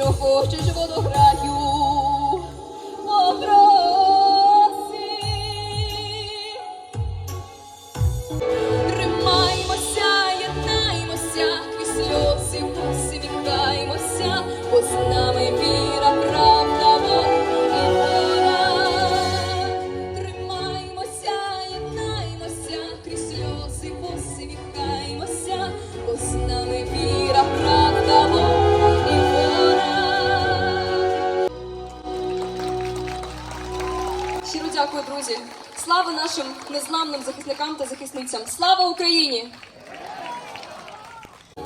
що хочеш водограю, попроси. Тримаймося, єднаймося, і сльози посміхаймося, бо з нами віра, правда, і тримаймося, єднаймося, крізь сльози посміхаймося, бо з нами віра. Щиро дякую, друзі. Слава нашим незламним захисникам та захисницям. Слава Україні!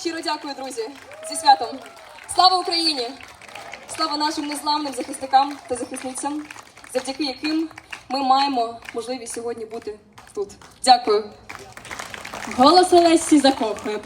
Щиро дякую, друзі, зі святом. Слава Україні! Слава нашим незламним захисникам та захисницям, завдяки яким ми маємо можливість сьогодні бути тут. Дякую. Голос Олесі закохує.